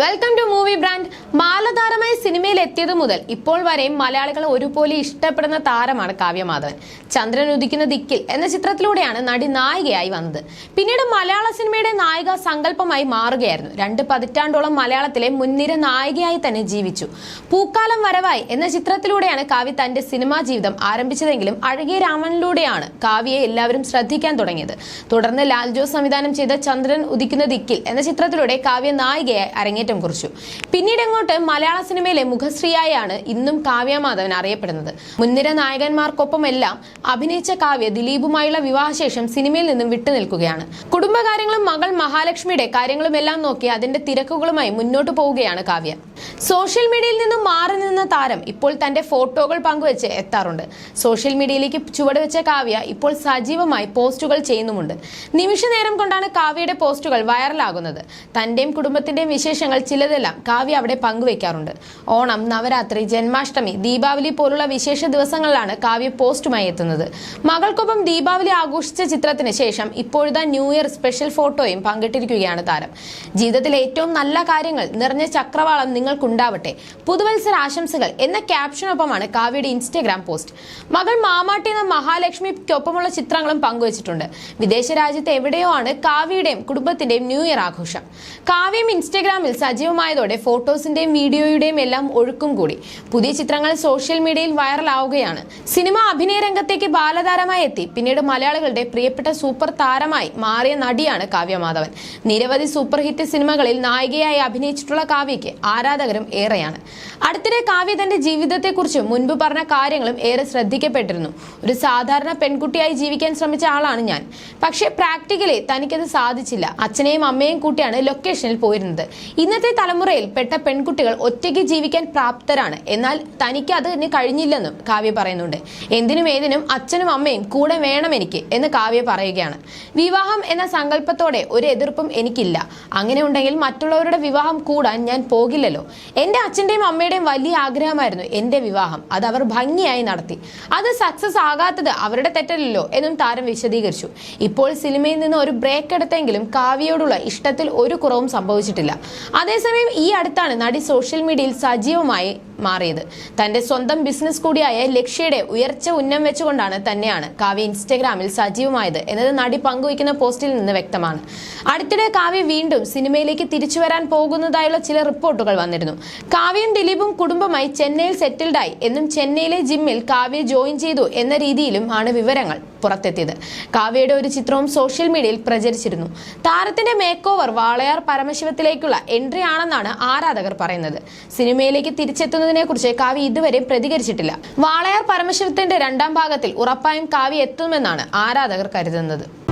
Welcome to movie brand മാലതാരമായി സിനിമയിൽ എത്തിയത് മുതൽ ഇപ്പോൾ വരെയും മലയാളികൾ ഒരുപോലെ ഇഷ്ടപ്പെടുന്ന താരമാണ് കാവ്യമാധവൻ. ചന്ദ്രൻ ഉദിക്കുന്ന ദിക്കിൽ എന്ന ചിത്രത്തിലൂടെയാണ് നടി നായികയായി വന്നത്. പിന്നീട് മലയാള സിനിമയുടെ നായിക സങ്കല്പമായി മാറുകയായിരുന്നു. രണ്ട് പതിറ്റാണ്ടോളം മലയാളത്തിലെ മുൻനിര നായികയായി തന്നെ ജീവിച്ചു. പൂക്കാലം വരവായി എന്ന ചിത്രത്തിലൂടെയാണ് കാവ്യ തന്റെ സിനിമാ ജീവിതം ആരംഭിച്ചതെങ്കിലും അഴകിയ രാമനിലൂടെയാണ് കാവ്യയെ എല്ലാവരും ശ്രദ്ധിക്കാൻ തുടങ്ങിയത്. തുടർന്ന് ലാൽ ജോസ് സംവിധാനം ചെയ്ത ചന്ദ്രൻ ഉദിക്കുന്ന ദിക്കിൽ എന്ന ചിത്രത്തിലൂടെ കാവ്യ നായികയായി അരങ്ങേറ്റം കുറിച്ചു. പിന്നീട് അങ്ങോട്ട് മലയാള സിനിമയിലെ മുഖശ്രീയായാണ് ഇന്നും കാവ്യ മാധവൻ അറിയപ്പെടുന്നത്. മുൻനിര നായകന്മാർക്കൊപ്പമെല്ലാം അഭിനയിച്ച കാവ്യ ദിലീപുമായുള്ള വിവാഹശേഷം സിനിമയിൽ നിന്നും വിട്ടുനിൽക്കുകയാണ് കുടുംബകാര്യങ്ങളും മകൾ മഹാലക്ഷ്മിയുടെ കാര്യങ്ങളും എല്ലാം നോക്കി അതിന്റെ തിരക്കുകളുമായി മുന്നോട്ട് പോവുകയാണ് കാവ്യ. സോഷ്യൽ മീഡിയയിൽ നിന്നും മാറി നിന്ന താരം ഇപ്പോൾ തന്റെ ഫോട്ടോകൾ പങ്കുവെച്ച് എത്താറുണ്ട്. സോഷ്യൽ മീഡിയയിലേക്ക് ചുവടുവെച്ച കാവ്യ ഇപ്പോൾ സജീവമായി പോസ്റ്റുകൾ ചെയ്യുന്നുമുണ്ട്. നിമിഷ നേരം കൊണ്ടാണ് കാവ്യയുടെ പോസ്റ്റുകൾ വൈറലാകുന്നത്. തന്റെയും കുടുംബത്തിന്റെയും വിശേഷങ്ങൾ ചിലതെല്ലാം കാവ്യ അവിടെ പങ്കുവയ്ക്കാറുണ്ട് ഓണം നവരാത്രി ജന്മാഷ്ടമി ദീപാവലി പോലുള്ള വിശേഷ ദിവസങ്ങളിലാണ് കാവ്യ പോസ്റ്റുമായി എത്തുന്നത്. മകൾക്കൊപ്പം ദീപാവലി ആഘോഷിച്ച ചിത്രത്തിന് ശേഷം ഇപ്പോഴത്തെ ന്യൂ ഇയർ സ്പെഷ്യൽ ഫോട്ടോയും പങ്കിട്ടിരിക്കുകയാണ് താരം. ജീവിതത്തിലെ ഏറ്റവും നല്ല കാര്യങ്ങൾ നിറഞ്ഞ ചക്രവാളം നിങ്ങൾക്കുണ്ടാവട്ടെ. പുതുവത്സര ആശംസകൾ എന്ന ക്യാപ്ഷനൊപ്പമാണ് കാവ്യയുടെ ഇൻസ്റ്റഗ്രാം പോസ്റ്റ്. മകൾ മാമാട്ടി എന്ന മഹാലക്ഷ്മിക്കൊപ്പമുള്ള ചിത്രങ്ങളും പങ്കുവച്ചിട്ടുണ്ട്. വിദേശ രാജ്യത്ത് എവിടെയോ ആണ് കാവ്യയുടെയും കുടുംബത്തിന്റെയും ന്യൂ ഇയർ ആഘോഷം. കാവ്യം ഇൻസ്റ്റഗ്രാമിൽ സജീവമായതോടെ ഫോട്ടോസിന്റെയും വീഡിയോയുടെയും എല്ലാം ഒഴുക്കും കൂടി. പുതിയ ചിത്രങ്ങൾ സോഷ്യൽ മീഡിയയിൽ വൈറലാവുകയാണ്. സിനിമ അഭിനയ രംഗത്തേക്ക് ബാലതാരമായി എത്തി. പിന്നീട് മലയാളികളുടെ പ്രിയപ്പെട്ട സൂപ്പർ താരമായി മാറിയ നടിയാണ് കാവ്യ മാധവൻ. നിരവധി സൂപ്പർ ഹിറ്റ് സിനിമകളിൽ നായികയായി അഭിനയിച്ചിട്ടുള്ള കാവ്യയ്ക്ക് ആരാധകരും ഏറെയാണ്. അടുത്തിടെ കാവ്യ തന്റെ ജീവിതത്തെക്കുറിച്ച് മുൻപ് പറഞ്ഞ കാര്യങ്ങളും ഏറെ ശ്രദ്ധിക്കപ്പെട്ടിരുന്നു. ഒരു സാധാരണ പെൺകുട്ടിയായി ജീവിക്കാൻ ശ്രമിച്ച ആളാണ് ഞാൻ. പക്ഷേ പ്രാക്ടിക്കലി തനിക്കത് സാധിച്ചില്ല. അച്ഛനെയും അമ്മയെയും കൂട്ടിയാണ് ലൊക്കേഷനിൽ പോയിരുന്നത്. ഇന്നത്തെ തലമുറയിൽ പെട്ട പെൺകുട്ടികൾ ഒറ്റയ്ക്ക് ജീവിക്കാൻ പ്രാപ്തരാണ്. എന്നാൽ തനിക്ക് അതിന് കഴിഞ്ഞില്ലെന്നും കാവ്യ പറയുന്നുണ്ട്. എന്തിനും ഏതിനും അച്ഛനും അമ്മയും കൂടെ വേണം എനിക്ക് എന്ന് കാവ്യ പറയുകയാണ്. വിവാഹം എന്ന സങ്കല്പത്തോടെ ഒരു എതിർപ്പും എനിക്കില്ല. അങ്ങനെ ഉണ്ടെങ്കിൽ മറ്റുള്ളവരുടെ വിവാഹം കൂടാൻ ഞാൻ പോകില്ലല്ലോ. എന്റെ അച്ഛന്റെയും അമ്മയുടെയും വലിയ ആഗ്രഹമായിരുന്നു എന്റെ വിവാഹം. അത് അവർ ഭംഗിയായി നടത്തി. അത് സക്സസ് ആകാത്തത് അവരുടെ തെറ്റല്ലല്ലോ എന്നും താരം വിശദീകരിച്ചു. ഇപ്പോൾ സിനിമയിൽ നിന്ന് ഒരു ബ്രേക്ക് എടുത്തെങ്കിലും കാവ്യയോടുള്ള ഇഷ്ടത്തിൽ ഒരു കുറവും സംഭവിച്ചിട്ടില്ല. അതേസമയം ഈ അടുത്താണ് നടി സോഷ്യൽ മീഡിയയിൽ സജീവമായി മാറിയത്. തന്റെ സ്വന്തം ബിസിനസ് കൂടിയായ ലക്ഷ്യയുടെ ഉയർച്ച ഉന്നം വെച്ചുകൊണ്ടാണ് തന്നെയാണ് കാവ്യ ഇൻസ്റ്റഗ്രാമിൽ സജീവമായത് എന്നത് നടി പങ്കുവയ്ക്കുന്ന പോസ്റ്റിൽ നിന്ന് വ്യക്തമാണ്. അടുത്തിടെ കാവ്യ വീണ്ടും സിനിമയിലേക്ക് തിരിച്ചു വരാൻ പോകുന്നതായുള്ള ചില റിപ്പോർട്ടുകൾ വന്നിരുന്നു. കാവ്യയും ദിലീപും കുടുംബമായി ചെന്നൈയിൽ സെറ്റിൽഡായി എന്നും ചെന്നൈയിലെ ജിമ്മിൽ കാവ്യ ജോയിൻ ചെയ്തു എന്ന രീതിയിലും ആണ് വിവരങ്ങൾ പുറത്തെത്തിയത്. കാവ്യയുടെ ഒരു ചിത്രവും സോഷ്യൽ മീഡിയയിൽ പ്രചരിച്ചിരുന്നു. താരത്തിന്റെ മേക്ക് ഓവർ വാളയാർ പരമശിവത്തിലേക്കുള്ള എൻട്രി ആണെന്നാണ് ആരാധകർ പറയുന്നത്. സിനിമയിലേക്ക് തിരിച്ചെത്തുന്നതിനെ കുറിച്ച് കാവ്യ ഇതുവരെ പ്രതികരിച്ചിട്ടില്ല. വാളയാർ പരമശിവത്തിന്റെ രണ്ടാം ഭാഗത്തിൽ ഉറപ്പായും കാവ്യ എത്തുമെന്നാണ് ആരാധകർ കരുതുന്നത്.